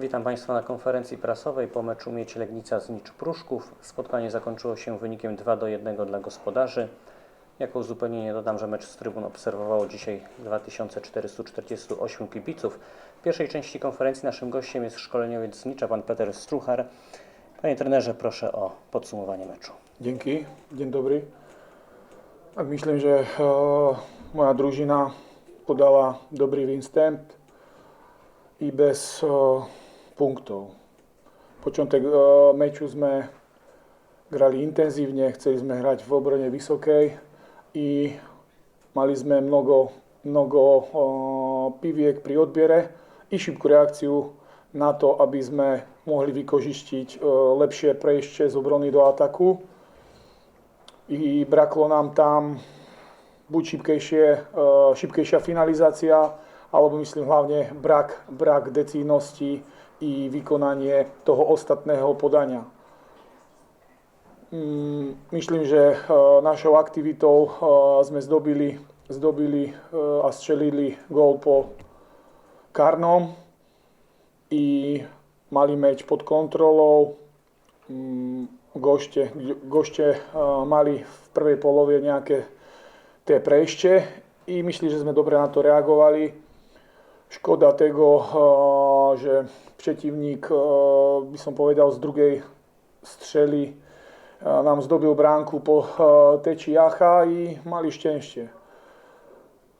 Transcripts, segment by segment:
Witam Państwa na konferencji prasowej po meczu Miedź Legnica z Nicz Pruszków. Spotkanie zakończyło się wynikiem 2 do 1 dla gospodarzy. Jako uzupełnienie dodam, że mecz z trybun obserwowało dzisiaj 2448 kibiców. W pierwszej części konferencji naszym gościem jest szkoleniowiec z Nicza, pan Peter Struchar. Panie trenerze, proszę o podsumowanie meczu. Dzięki, dzień dobry. Myślę, że e, moja drużyna podała dobry występ i bez e, punktów. Początek e, meczu sme grali intenzívne, chceli sme hrať v obrone vysokej i mali sme mnogo, mnogo e, piviek pri odbiere i šibkú reakciu na to, aby sme mohli vykožistiť e, lepšie prejście z obrony do ataku i braklo nám tam buď šibkejšie, eh, šibkejšia finalizácia, alebo myslím hlavne brak, brak decidnosti i vykonanie toho ostatného podania. Mm, Myslím, že eh, našou aktivitou eh, sme zdobili, zdobili eh, a strzelili gól po karnom i mali meč pod kontrolou. Mm, Gošte, gošte mali v prvej polove nejaké tie prejście i myślę, że sme dobre na to reagovali. Škoda tego, že przeciwnik, eh, by som povedal, z druhej strzeli eh, nám zdobil bránku po eh, teči Jacha i mali šťastie.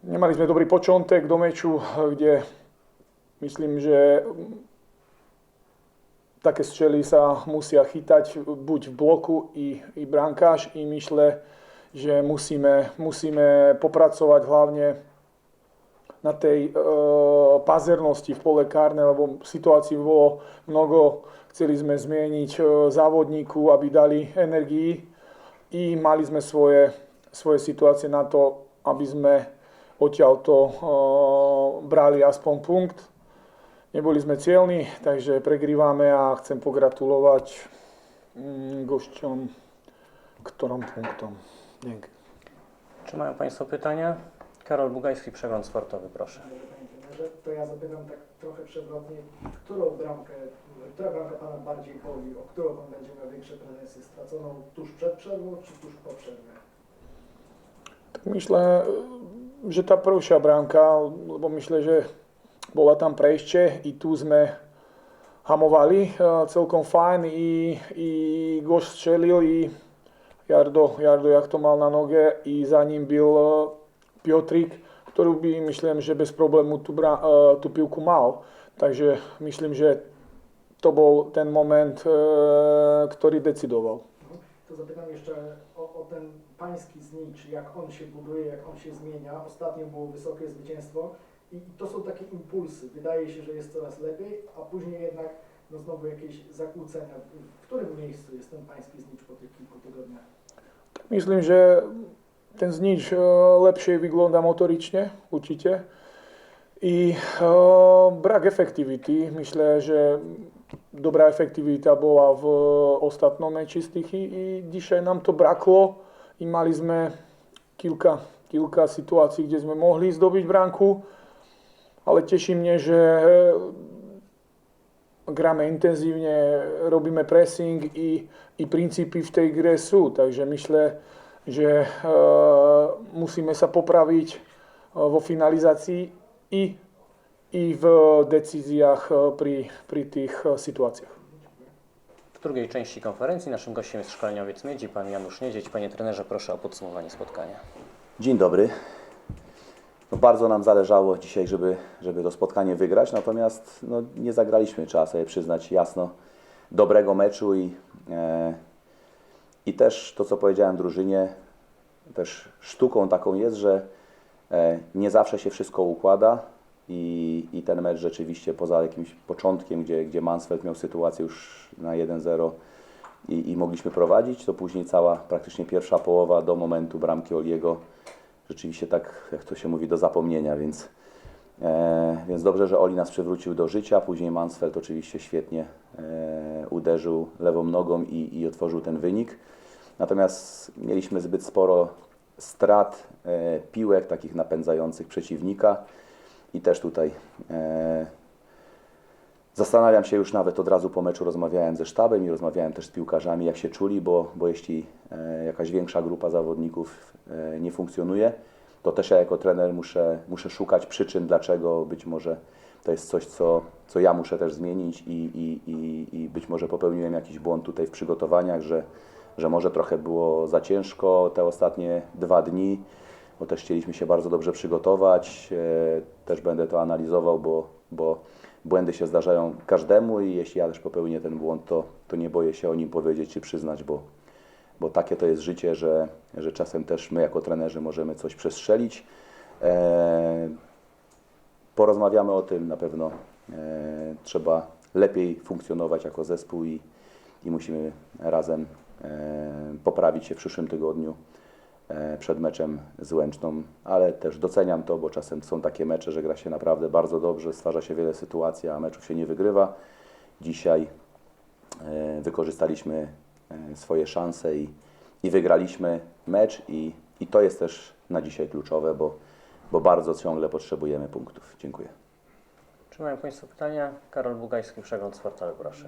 Nemali sme dobrý počontek do meču, kde myslím, že také strzely sa musia chytať buď v bloku i, i brankáž i myšle, že musíme, musíme popracovať hlavne na tej e, pazernosti v pole kárne, lebo situácií bolo mnoho. Chceli sme zmieniť e, závodníku, aby dali energii i mali sme svoje, svoje situácie na to, aby sme odtiaľto e, brali aspoň punkt. Neboli sme cieľni, takže pregrívame a chcem pogratulovať mm, gošťom ktorom punktom. Dzięki. Czy mają Państwo pytania? Karol Bugajski, Przegląd Sportowy, proszę. To ja zapytam tak trochę przewrotnie, którą bramkę, która bramka Pana bardziej boli, o którą Pan będzie miał większe pretensje, straconą tuż przed przerwą, czy tuż po przerwie? Tak myślę, że ta prvšia bránka, lebo myślę, že bola tam prejście i tu sme hamovali eh, celkom fajn i, i goš i Jardo, Jardo jak to mal na noge i za ním byl eh, Piotrik, ktorý by, myslím, že bez problému tú, bra, tú pivku mal. Takže myslím, že to bol ten moment, eh, ktorý decidoval. To zapytam jeszcze o, o ten Pański znicz, jak on się buduje, jak on się zmienia. Ostatnio było wysokie zwycięstwo i, to są takie impulsy. Wydaje się, że jest coraz lepiej, a później jednak no znowu jakieś zakłócenia. W którym miejscu jest ten Pański znicz po tych kilku tygodniach? Myslím, že ten znič eh, lepšie vygląda motorične, určite. I eh, brak efektivity. Myślę, že dobrá efektivita bola v ostatnom meči Stichy i dzisiaj nám to braklo i mali sme kilka, kilka situácií, kde sme mohli zdobiť bránku, ale teší mne, že gramy intenzívne, robíme pressing i, i princípy v tej gre sú. Takže myślę, že e, musíme sa popraviť e, vo finalizácii i, i v decyzjach e, pri, pri tých e, sytuacjach. W drugiej części konferencji naszym gościem jest szkoleniowiec Miedzi, pan Janusz Niedzieć. Panie trenerze, proszę o podsumowanie spotkania. Dzień dobry. No bardzo nam zależało dzisiaj, żeby, żeby to spotkanie wygrać, natomiast no, nie zagraliśmy, trzeba sobie przyznać jasno, dobrego meczu i, e, i też to, co powiedziałem drużynie, też sztuką taką jest, że e, nie zawsze się wszystko układa i, i ten mecz rzeczywiście poza jakimś początkiem, gdzie, gdzie Mansfeld miał sytuację już na 1-0 i, i mogliśmy prowadzić, to później cała praktycznie pierwsza połowa do momentu bramki Oliego rzeczywiście tak, jak to się mówi, do zapomnienia, więc, więc dobrze, że Oli nas przywrócił do życia. Później Mansfeld oczywiście świetnie e, uderzył lewą nogą i, i otworzył ten wynik. Natomiast mieliśmy zbyt sporo strat e, piłek takich napędzających przeciwnika i też tutaj e, Zastanawiam się już nawet od razu po meczu rozmawiałem ze sztabem i rozmawiałem też z piłkarzami, jak się czuli, bo, bo jeśli e, jakaś większa grupa zawodników e, nie funkcjonuje, to też ja jako trener muszę, muszę szukać przyczyn, dlaczego być może to jest coś, co, co ja muszę też zmienić i, i, i, i być może popełniłem jakiś błąd tutaj w przygotowaniach, że, że może trochę było za ciężko te ostatnie dwa dni, bo też chcieliśmy się bardzo dobrze przygotować. E, Też będę to analizował, bo, bo błędy się zdarzają każdemu i jeśli ja też popełnię ten błąd, to, to nie boję się o nim powiedzieć czy przyznać, bo, bo takie to jest życie, że, że czasem też my jako trenerzy możemy coś przestrzelić. E, porozmawiamy o tym na pewno. E, trzeba lepiej funkcjonować jako zespół i, i musimy razem e, poprawić się w przyszłym tygodniu e, przed meczem z Łęczną, ale też doceniam to, bo czasem są takie mecze, że gra się naprawdę bardzo dobrze, stwarza się wiele sytuacji, a meczów się nie wygrywa. Dzisiaj e, wykorzystaliśmy swoje szanse i, i wygraliśmy mecz i, i to jest też na dzisiaj kluczowe, bo, bo bardzo ciągle potrzebujemy punktów. Dziękuję. Czy mają Państwo pytania? Karol Bugajski, Przegląd Sportowy, proszę.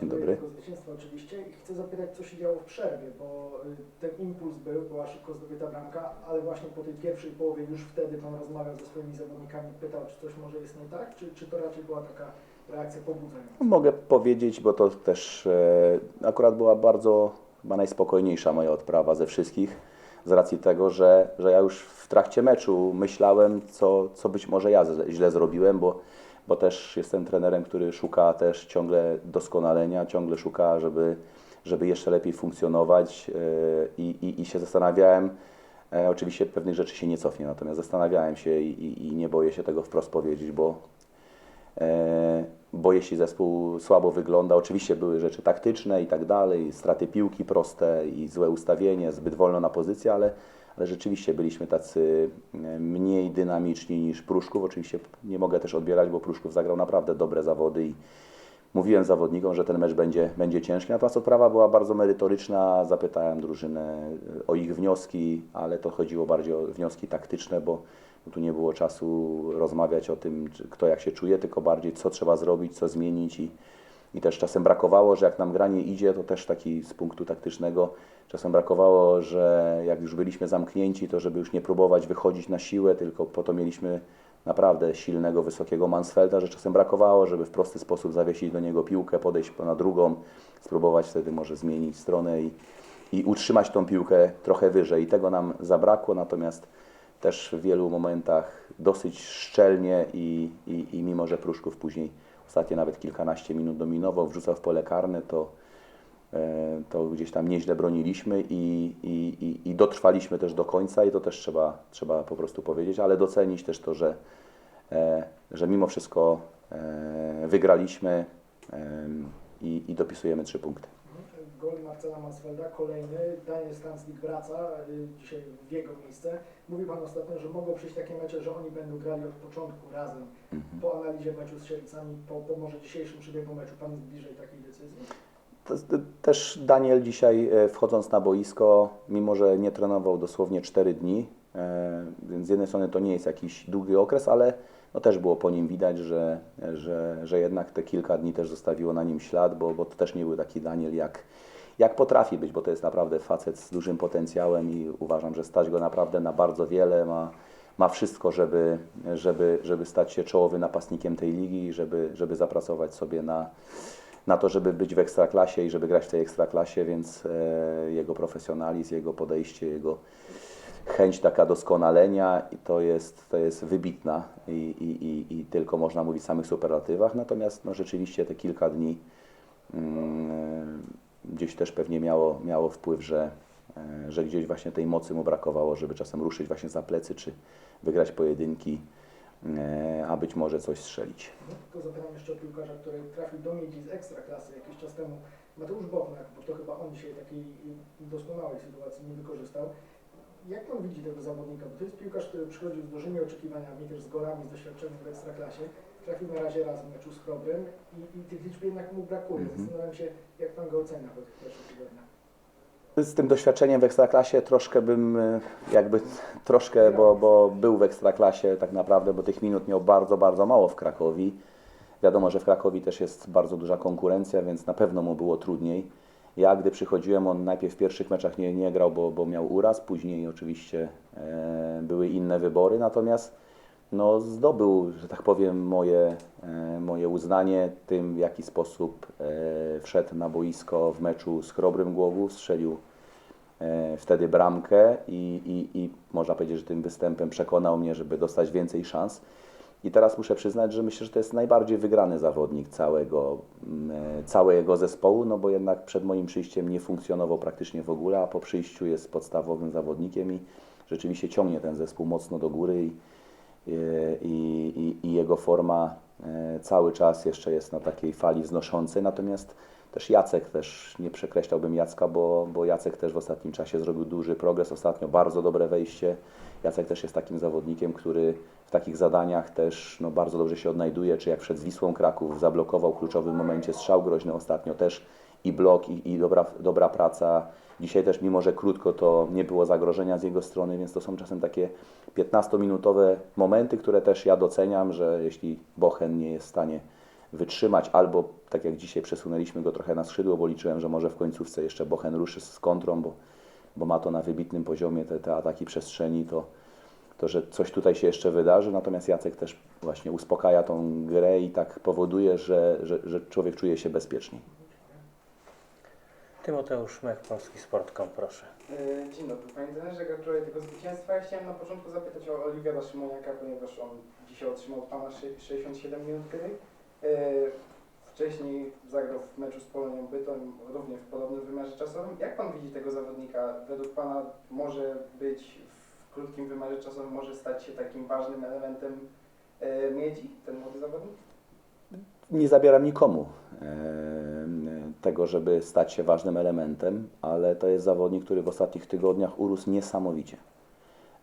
Dzień dobry. tego zwycięstwa oczywiście i chcę zapytać, co się działo w przerwie, bo y, ten impuls był, była szybko zdobyta bramka, ale właśnie po tej pierwszej połowie już wtedy Pan rozmawiał ze swoimi zawodnikami, pytał, czy coś może jest nie tak, czy, czy to raczej była taka reakcja pobudzająca? Mogę powiedzieć, bo to też e, akurat była bardzo chyba najspokojniejsza moja odprawa ze wszystkich, z racji tego, że, że ja już w trakcie meczu myślałem, co, co być może ja źle zrobiłem, bo, bo też jestem trenerem, który szuka też ciągle doskonalenia, ciągle szuka, żeby, żeby jeszcze lepiej funkcjonować e, i, i, się zastanawiałem, e, oczywiście pewnych rzeczy się nie cofnie, natomiast zastanawiałem się i, i, i nie boję się tego wprost powiedzieć, bo, bo jeśli zespół słabo wygląda, oczywiście były rzeczy taktyczne i tak dalej, straty piłki proste i złe ustawienie, zbyt wolno na pozycję, ale, ale rzeczywiście byliśmy tacy e, mniej dynamiczni niż Pruszków. Oczywiście nie mogę też odbierać, bo Pruszków zagrał naprawdę dobre zawody i mówiłem zawodnikom, że ten mecz będzie, będzie ciężki. Natomiast odprawa była bardzo merytoryczna, zapytałem drużynę e, o ich wnioski, ale to chodziło bardziej o wnioski taktyczne, bo tu nie było czasu rozmawiać o tym, kto jak się czuje, tylko bardziej co trzeba zrobić, co zmienić i, i też czasem brakowało, że jak nam granie idzie, to też taki z punktu taktycznego, czasem brakowało, że jak już byliśmy zamknięci, to żeby już nie próbować wychodzić na siłę, tylko po to mieliśmy naprawdę silnego, wysokiego Mansfelda, że czasem brakowało, żeby w prosty sposób zawiesić do niego piłkę, podejść na drugą, spróbować wtedy może zmienić stronę i, i utrzymać tą piłkę trochę wyżej. I tego nam zabrakło, natomiast też w wielu momentach dosyć szczelnie i, i, i mimo, że Pruszków później ostatnie nawet kilkanaście minut dominował, wrzucał w pole karne, to, e, to gdzieś tam nieźle broniliśmy i, i, i, dotrwaliśmy też do końca i to też trzeba, trzeba po prostu powiedzieć, ale docenić też to, że, e, że mimo wszystko e, wygraliśmy i, i dopisujemy trzy punkty. Gol Marcela Mansfelda, kolejny, Daniel Stanslik wraca, y, dzisiaj w jego miejsce. Mówił Pan ostatnio, że mogą przyjść takie mecze, że oni będą grali od początku razem. Mhm. Po analizie meczu z Sielicami, po, po może dzisiejszym przebiegu meczu, Pan jest bliżej takiej decyzji? Jest- Też Daniel dzisiaj e, wchodząc na boisko, mimo że nie trenował dosłownie 4 dni, więc z jednej strony to nie jest jakiś długi okres, ale no też było po nim widać, że, że, że jednak te kilka dni też zostawiło na nim ślad, bo, bo to też nie był taki Daniel jak, jak potrafi być, bo to jest naprawdę facet z dużym potencjałem i uważam, że stać go naprawdę na bardzo wiele, ma, ma wszystko, żeby, żeby, żeby stać się czołowym napastnikiem tej ligi żeby, żeby zapracować sobie na, na to, żeby być w ekstraklasie i żeby grać w tej ekstraklasie, więc e, jego profesjonalizm, jego podejście, jego chęć taka doskonalenia i to jest, to jest wybitna i, i, i, i tylko można mówić w samych superlatywach, natomiast no, rzeczywiście te kilka dni mm, gdzieś też pewnie miało, miało wpływ, że, e, że gdzieś właśnie tej mocy mu brakowało, żeby czasem ruszyć właśnie za plecy, czy wygrać pojedynki, e, a być może coś strzelić. No, to zapytam jeszcze o piłkarza, który trafił do Miedzi z Ekstraklasy jakiś czas temu, Mateusz Bochnak, bo to chyba on dzisiaj takiej doskonałej sytuacji nie wykorzystał. Jak Pan widzi tego zawodnika? Bo to jest piłkarz, który przychodził z dużymi oczekiwaniami, też z golami, z doświadczeniem w Ekstraklasie. Trafił na razie raz w meczu z Chrobrym i, i tych liczb jednak mu brakuje. Mhm. Zastanawiam się, jak Pan go ocenia po tych pierwszych tygodniach. Z tym doświadczeniem w Ekstraklasie troszkę bym, e, jakby troszkę, bo, bo był w Ekstraklasie tak naprawdę, bo tych minut miał bardzo, bardzo mało w Krakowi. Wiadomo, że w Krakowie też jest bardzo duża konkurencja, więc na pewno mu było trudniej. Ja, gdy przychodziłem, on najpierw w pierwszych meczach nie, nie grał, bo, bo miał uraz, później oczywiście e, były inne wybory, natomiast no, zdobył, że tak powiem, moje, e, moje uznanie tym, w jaki sposób e, wszedł na boisko w meczu z Chrobrym Głogów, strzelił e, wtedy bramkę i, i, i można powiedzieć, że tym występem przekonał mnie, żeby dostać więcej szans. I teraz muszę przyznać, że myślę, że to jest najbardziej wygrany zawodnik całego, mm, e, całego zespołu, no bo jednak przed moim przyjściem nie funkcjonował praktycznie w ogóle, a po przyjściu jest podstawowym zawodnikiem i rzeczywiście ciągnie ten zespół mocno do góry i, i, i, i jego forma e, cały czas jeszcze jest na takiej fali wznoszącej, natomiast też Jacek, też nie przekreślałbym Jacka, bo, bo Jacek też w ostatnim czasie zrobił duży progres, ostatnio bardzo dobre wejście. Jacek też jest takim zawodnikiem, który w takich zadaniach też no, bardzo dobrze się odnajduje, czy jak przed Wisłą Kraków zablokował w kluczowym momencie strzał groźny ostatnio też i blok i, i dobra, dobra praca. Dzisiaj też, mimo że krótko, to nie było zagrożenia z jego strony, więc to są czasem takie 15-minutowe momenty, które też ja doceniam, że jeśli Bochen nie jest w stanie wytrzymać, albo tak jak dzisiaj przesunęliśmy go trochę na skrzydło, bo liczyłem, że może w końcówce jeszcze Bochen ruszy z kontrą, bo, bo ma to na wybitnym poziomie te, te ataki przestrzeni, to, to, że coś tutaj się jeszcze wydarzy, natomiast Jacek też właśnie uspokaja tą grę i tak powoduje, że, że, że człowiek czuje się bezpieczniej. Tymoteusz Mech, Polski Sport.com, proszę. E, Dzień dobry, panie trenerze, gratuluję tego zwycięstwa. Ja chciałem na początku zapytać o Oliwiera Szymoniaka, ponieważ on dzisiaj otrzymał od pana sze- 67 minut gry. E, Wcześniej zagrał w meczu z Polonią Bytom, również w podobnym wymiarze czasowym. Jak pan widzi tego zawodnika? Według pana może być krótkim wymiarze czasowym, może stać się takim ważnym elementem e, miedzi, ten młody zawodnik? nie zabieram nikomu e, tego, żeby stać się ważnym elementem, ale to jest zawodnik, który w ostatnich tygodniach urósł niesamowicie.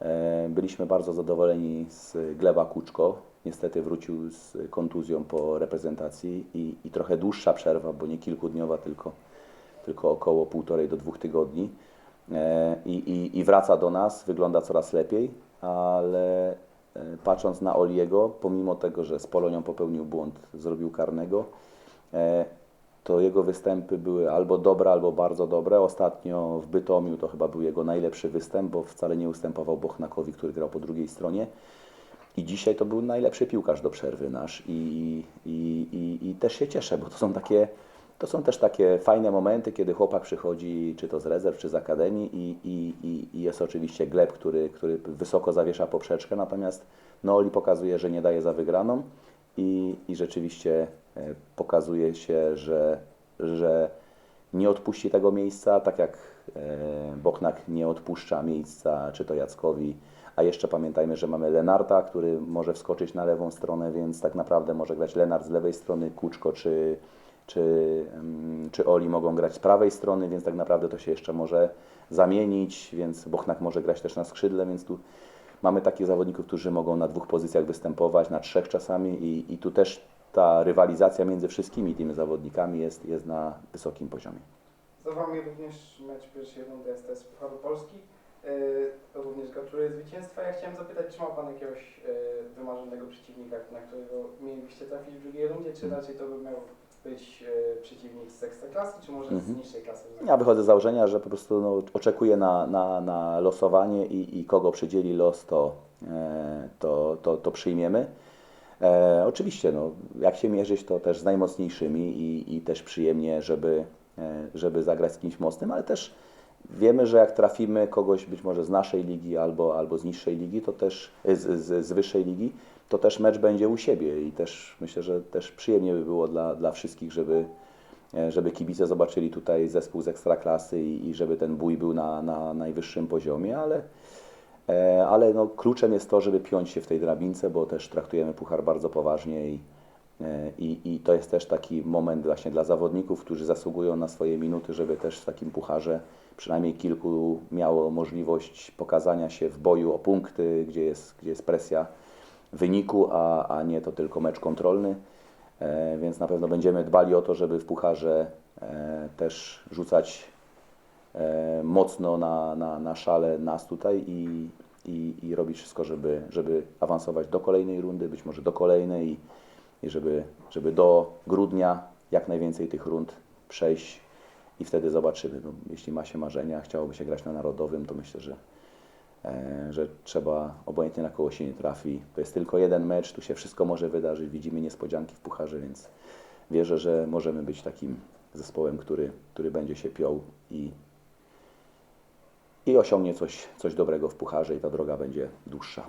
E, Byliśmy bardzo zadowoleni z Gleba Kuczko. Niestety wrócił z kontuzją po reprezentacji i, i trochę dłuższa przerwa, bo nie kilkudniowa, tylko, tylko około półtorej do dwóch tygodni. E, I, i, I wraca do nas, wygląda coraz lepiej, ale e, patrząc na Oliego, pomimo tego, że z Polonią popełnił błąd, zrobił karnego, e, to jego występy były albo dobre, albo bardzo dobre. Ostatnio w Bytomiu to chyba był jego najlepszy występ, bo wcale nie ustępował Bochnakowi, który grał po drugiej stronie. I dzisiaj to był najlepszy piłkarz do przerwy nasz i, i, i, i też się cieszę, bo to są takie, to są też takie fajne momenty, kiedy chłopak przychodzi, czy to z rezerw, czy z akademii i, i, i, jest oczywiście Gleb, który, który wysoko zawiesza poprzeczkę, natomiast Nooli pokazuje, że nie daje za wygraną i, i rzeczywiście e, pokazuje się, że, że nie odpuści tego miejsca, tak jak e, Bochnak nie odpuszcza miejsca, czy to Jackowi, a jeszcze pamiętajmy, że mamy Lenarta, który może wskoczyć na lewą stronę, więc tak naprawdę może grać Lenart z lewej strony, Kuczko czy, czy, czy Oli mogą grać z prawej strony, więc tak naprawdę to się jeszcze może zamienić, więc Bochnak może grać też na skrzydle, więc tu mamy takich zawodników, którzy mogą na dwóch pozycjach występować, na trzech czasami i, i tu też ta rywalizacja między wszystkimi tymi zawodnikami jest, jest na wysokim poziomie. Za Wami również mecz pierwszej rundy STS Pucharu Polski. E, Również gratuluję zwycięstwa. Ja chciałem zapytać, czy ma Pan jakiegoś e, wymarzonego przeciwnika, na którego mielibyście trafić w drugiej rundzie, czy Mhm. raczej to by miał być e, przeciwnik z ekstraklasy, czy może Mhm. z niższej klasy? Ja wychodzę z założenia, że po prostu no, oczekuję na, na, na losowanie i, i kogo przydzieli los, to, e, to, to, to przyjmiemy. E, oczywiście, no, jak się mierzyć, to też z najmocniejszymi i, i też przyjemnie, żeby, e, żeby zagrać z kimś mocnym, ale też wiemy, że jak trafimy kogoś być może z naszej ligi albo, albo z niższej ligi, to też z, z, z wyższej ligi, to też mecz będzie u siebie i też myślę, że też przyjemnie by było dla, dla wszystkich, żeby, e, żeby kibice zobaczyli tutaj zespół z ekstraklasy i, i żeby ten bój był na, na najwyższym poziomie, ale, e, ale no, kluczem jest to, żeby piąć się w tej drabince, bo też traktujemy puchar bardzo poważnie i, e, i, i to jest też taki moment właśnie dla zawodników, którzy zasługują na swoje minuty, żeby też w takim pucharze przynajmniej kilku miało możliwość pokazania się w boju o punkty, gdzie jest, gdzie jest presja wyniku, a, a nie to tylko mecz kontrolny. E, więc na pewno będziemy dbali o to, żeby w pucharze e, też rzucać e, mocno na, na, na szale nas tutaj i, i, i robić wszystko, żeby, żeby awansować do kolejnej rundy, być może do kolejnej i, i żeby, żeby do grudnia jak najwięcej tych rund przejść i wtedy zobaczymy. No, jeśli ma się marzenia, chciałoby się grać na narodowym, to myślę, że, że trzeba obojętnie na kogo się nie trafi. To jest tylko jeden mecz, tu się wszystko może wydarzyć, widzimy niespodzianki w pucharze, więc wierzę, że możemy być takim zespołem, który, który będzie się piął i, i osiągnie coś, coś dobrego w pucharze i ta droga będzie dłuższa.